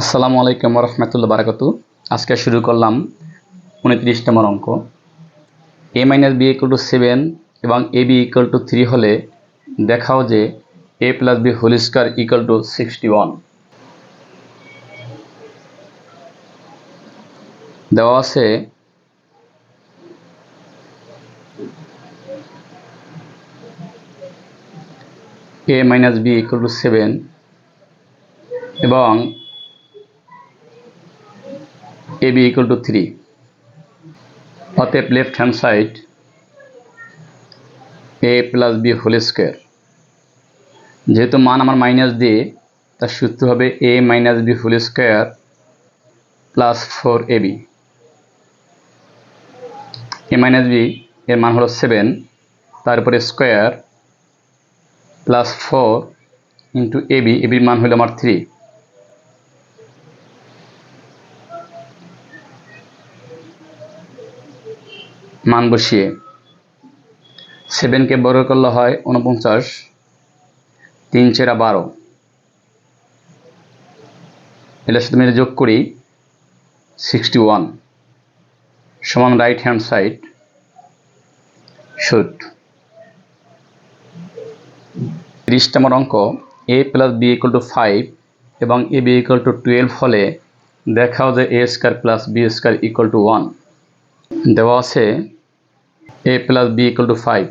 আসসালামু আলাইকুম রহমতুল্লাহ বারাকাতু। আজকে শুরু করলাম উনত্রিশ নম্বর অঙ্ক। A minus B equal to seven এবং A B equal to three হলে দেখাও যে A plus B whole square equal to sixty one দেওয়া আছে A minus B equal to seven এবং A B equal to three অতএব left hand side A plus B whole square যেহেতু মান আমার মাইনাস দিয়ে তার সূত্র হবে A minus B whole square plus four A B A minus B এর মান হলো সেভেন তারপরে square plus four into A B A বির মান হলো আমার থ্রি মান বসিয়ে। সেভেনকে বর্গ করলে হয় উনপঞ্চাশ তিন চেরা বারো। এটার সাথে মিলে যোগ করি সিক্সটি ওয়ান সমান রাইট হ্যান্ড সাইড শুট তিরিশ নম্বর অঙ্ক A plus B equal to five এবং A B equal to twelve হলে দেখাও যে A square plus B square equal to one দেওয়া আছে A plus B equal to five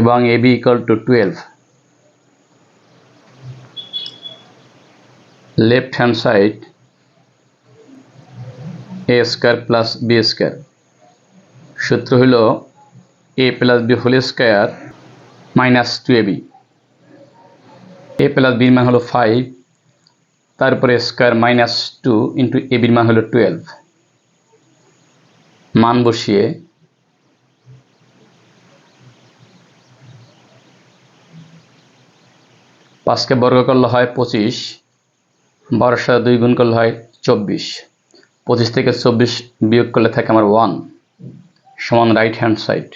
এবং A B equal to twelve left hand side A square plus B square সূত্র হল A plus B whole square minus two A B A plus বির মান হলো five তারপরে square minus two into A বির মান হলো টুয়েলভ মান বসিয়ে পাঁচকে বর্গ করলে হয় পঁচিশ, বারোর সাথে দুই গুণ করলে হয় চব্বিশ। পঁচিশ থেকে চব্বিশ বিয়োগ করলে থাকে আমার ওয়ান, সমান রাইট হ্যান্ড সাইড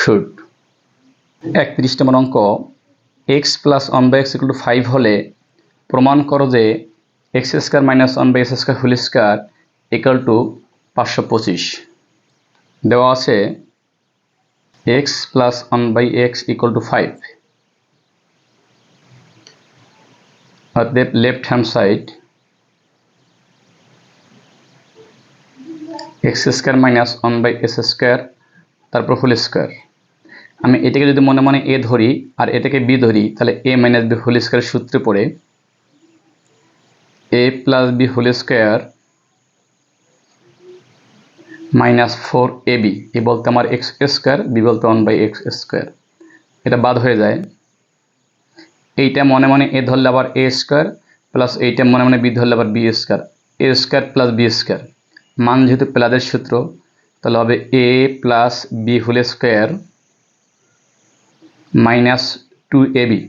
শুট একত্রিশ নম্বর অঙ্ক X plus one by X equal to five হলে প্রমাণ করো যে X square minus one by X square whole square equal to পাঁচশো পঁচিশ। দেওয়া আছে X plus one by X equal to five. অতএব left hand side X square minus one by S square, তারপর হোল স্কোয়ার। আমি এটাকে যদি মনে মনে এ ধরি আর এটাকে বি ধরি, তাহলে A minus B whole square সূত্রে পড়ে A plus B whole square minus four A B A বলতে আমার এক্স স্কোয়ার বি বলতে ওয়ান বাই এক্স স্কোয়ার এটা বাদ হয়ে যায়। এইটা মনে মনে এ ধরলে আবার এ স্কোয়ার প্লাস এইটা মনে মনে বি ধরলে আবার B square A square plus B square মান যেহেতু প্লাসের সূত্র, তাহলে হবে A plus B whole square minus two A B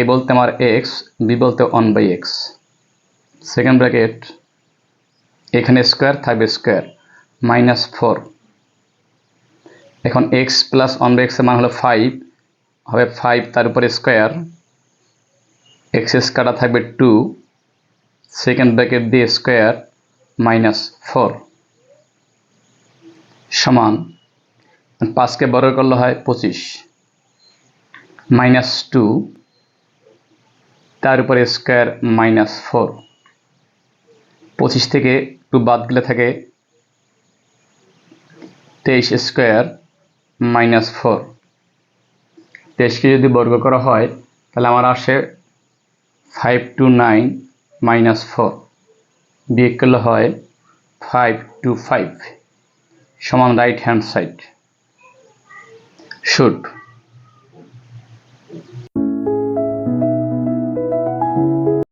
A বলতে আমার এক্স বি বলতে one by X second bracket, এখানে স্কোয়ার থাকবে স্কোয়ার, মাইনাস ফোর। এখন এক্স প্লাস ওয়ান বাই এক্সের মান হলো ফাইভ, হবে ফাইভ তার উপরে স্কোয়ার, এক্স স্কোয়ারটা থাকবে টু, সেকেন্ড ব্র্যাকেট দিয়ে স্কোয়ার, মাইনাস ফোর। সমান, পাঁচকে বড় করলে হয় পঁচিশ, মাইনাস টু, তার উপরে স্কোয়ার, মাইনাস ফোর। পঁচিশ থেকে টু বাদ গেলে থাকে তেইশ স্কোয়ার মাইনাস ফোর। তেইশকে যদি বর্গ করা হয়, তাহলে আমার আসে five two nine minus four. বিয়োগ করলে হয় ফাইভ টু ফাইভ, সমান রাইট হ্যান্ড সাইড। শুট।